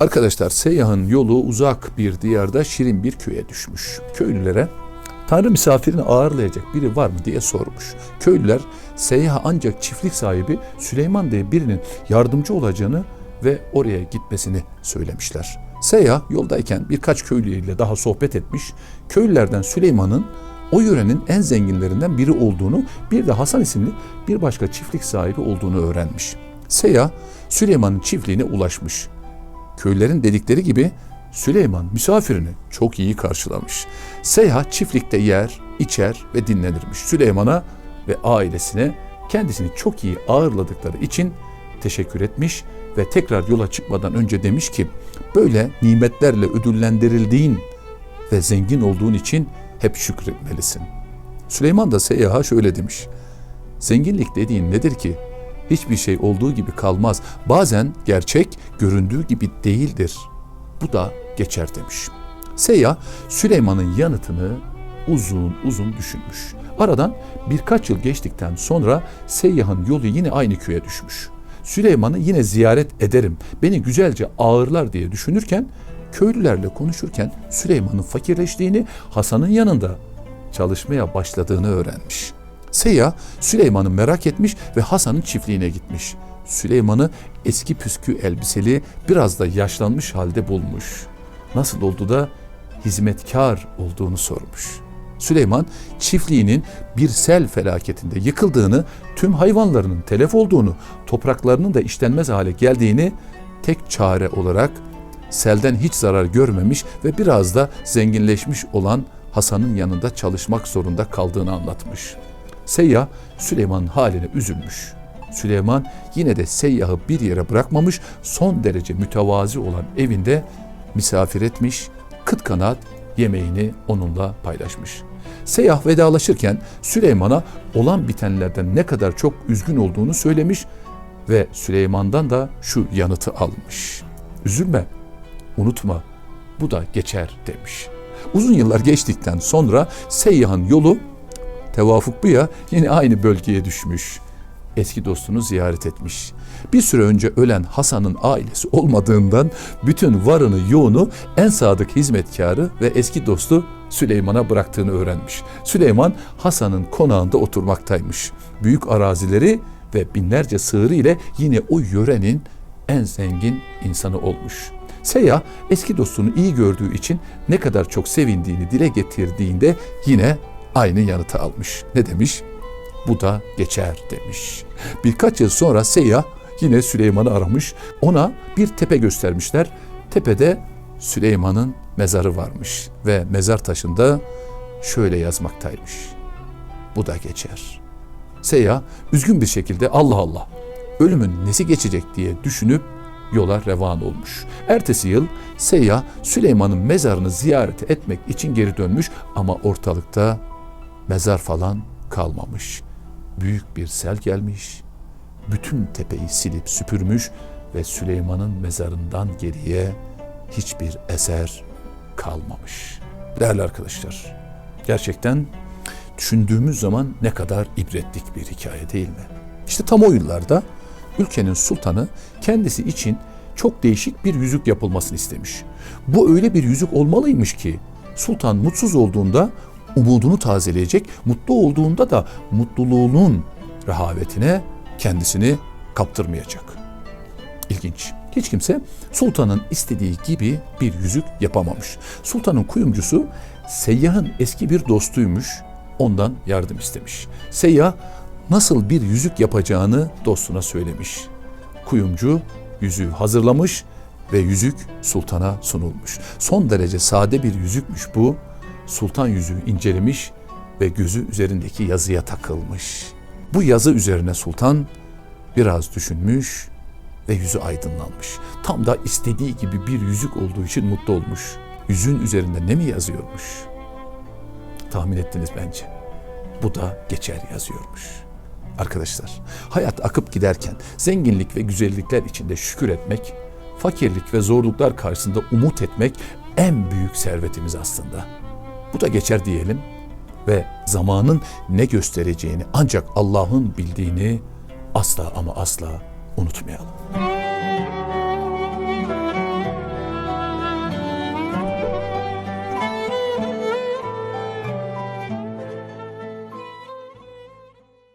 Arkadaşlar seyyahın yolu uzak bir diyarda şirin bir köye düşmüş. Köylülere Tanrı misafirini ağırlayacak biri var mı diye sormuş. Köylüler seyyaha ancak çiftlik sahibi Süleyman diye birinin yardımcı olacağını ve oraya gitmesini söylemişler. Seyyah yoldayken birkaç köylüyle daha sohbet etmiş. Köylülerden Süleyman'ın o yörenin en zenginlerinden biri olduğunu, bir de Hasan isimli bir başka çiftlik sahibi olduğunu öğrenmiş. Seyyah Süleyman'ın çiftliğine ulaşmış. Köylerin dedikleri gibi Süleyman misafirini çok iyi karşılamış. Seyyah çiftlikte yer, içer ve dinlenirmiş. Süleyman'a ve ailesine kendisini çok iyi ağırladıkları için teşekkür etmiş ve tekrar yola çıkmadan önce demiş ki böyle nimetlerle ödüllendirildiğin ve zengin olduğun için hep şükretmelisin. Süleyman da seyyaha şöyle demiş. Zenginlik dediğin nedir ki? Hiçbir şey olduğu gibi kalmaz. Bazen gerçek göründüğü gibi değildir. Bu da geçer demiş. Seyyah Süleyman'ın yanıtını uzun uzun düşünmüş. Aradan birkaç yıl geçtikten sonra Seyyah'ın yolu yine aynı köye düşmüş. Süleyman'ı yine ziyaret ederim, beni güzelce ağırlar diye düşünürken köylülerle konuşurken Süleyman'ın fakirleştiğini, Hasan'ın yanında çalışmaya başladığını öğrenmiş. Seyyah Süleyman'ı merak etmiş ve Hasan'ın çiftliğine gitmiş. Süleyman'ı eski püskü elbiseli, biraz da yaşlanmış halde bulmuş. Nasıl oldu da hizmetkar olduğunu sormuş. Süleyman çiftliğinin bir sel felaketinde yıkıldığını, tüm hayvanlarının telef olduğunu, topraklarının da işlenmez hale geldiğini tek çare olarak selden hiç zarar görmemiş ve biraz da zenginleşmiş olan Hasan'ın yanında çalışmak zorunda kaldığını anlatmış. Seyyah Süleyman'ın haline üzülmüş. Süleyman yine de seyyahı bir yere bırakmamış, son derece mütevazi olan evinde misafir etmiş, kıt kanaat yemeğini onunla paylaşmış. Seyyah vedalaşırken Süleyman'a olan bitenlerden ne kadar çok üzgün olduğunu söylemiş ve Süleyman'dan da şu yanıtı almış. Üzülme, unutma, bu da geçer demiş. Uzun yıllar geçtikten sonra Seyyah'ın yolu Tevafuk Bıya yine aynı bölgeye düşmüş. Eski dostunu ziyaret etmiş. Bir süre önce ölen Hasan'ın ailesi olmadığından bütün varını yoğunu en sadık hizmetkarı ve eski dostu Süleyman'a bıraktığını öğrenmiş. Süleyman Hasan'ın konağında oturmaktaymış. Büyük arazileri ve binlerce sığırı ile yine o yörenin en zengin insanı olmuş. Seyyah eski dostunu iyi gördüğü için ne kadar çok sevindiğini dile getirdiğinde yine aynı yanıtı almış. Ne demiş? Bu da geçer demiş. Birkaç yıl sonra Seyyah yine Süleyman'ı aramış. Ona bir tepe göstermişler. Tepede Süleyman'ın mezarı varmış ve mezar taşında şöyle yazmaktaymış. Bu da geçer. Seyyah üzgün bir şekilde Allah Allah ölümün nesi geçecek diye düşünüp yola revan olmuş. Ertesi yıl Seyyah Süleyman'ın mezarını ziyaret etmek için geri dönmüş ama ortalıkta mezar falan kalmamış. Büyük bir sel gelmiş, bütün tepeyi silip süpürmüş ve Süleyman'ın mezarından geriye hiçbir eser kalmamış. Değerli arkadaşlar, gerçekten düşündüğümüz zaman ne kadar ibretlik bir hikaye değil mi? İşte tam o yıllarda ülkenin sultanı kendisi için çok değişik bir yüzük yapılmasını istemiş. Bu öyle bir yüzük olmalıymış ki sultan mutsuz olduğunda umudunu tazeleyecek, mutlu olduğunda da mutluluğunun rehavetine kendisini kaptırmayacak. İlginç. Hiç kimse sultanın istediği gibi bir yüzük yapamamış. Sultanın kuyumcusu Seyyah'ın eski bir dostuymuş. Ondan yardım istemiş. Seyyah nasıl bir yüzük yapacağını dostuna söylemiş. Kuyumcu yüzüğü hazırlamış ve yüzük sultana sunulmuş. Son derece sade bir yüzükmüş bu. Sultan yüzüğü incelemiş ve gözü üzerindeki yazıya takılmış. Bu yazı üzerine sultan biraz düşünmüş ve yüzü aydınlanmış. Tam da istediği gibi bir yüzük olduğu için mutlu olmuş. Yüzüğün üzerinde ne mi yazıyormuş? Tahmin ettiniz bence. Bu da geçer yazıyormuş. Arkadaşlar, hayat akıp giderken zenginlik ve güzellikler içinde şükür etmek, fakirlik ve zorluklar karşısında umut etmek en büyük servetimiz aslında. Bu da geçer diyelim ve zamanın ne göstereceğini ancak Allah'ın bildiğini asla ama asla unutmayalım.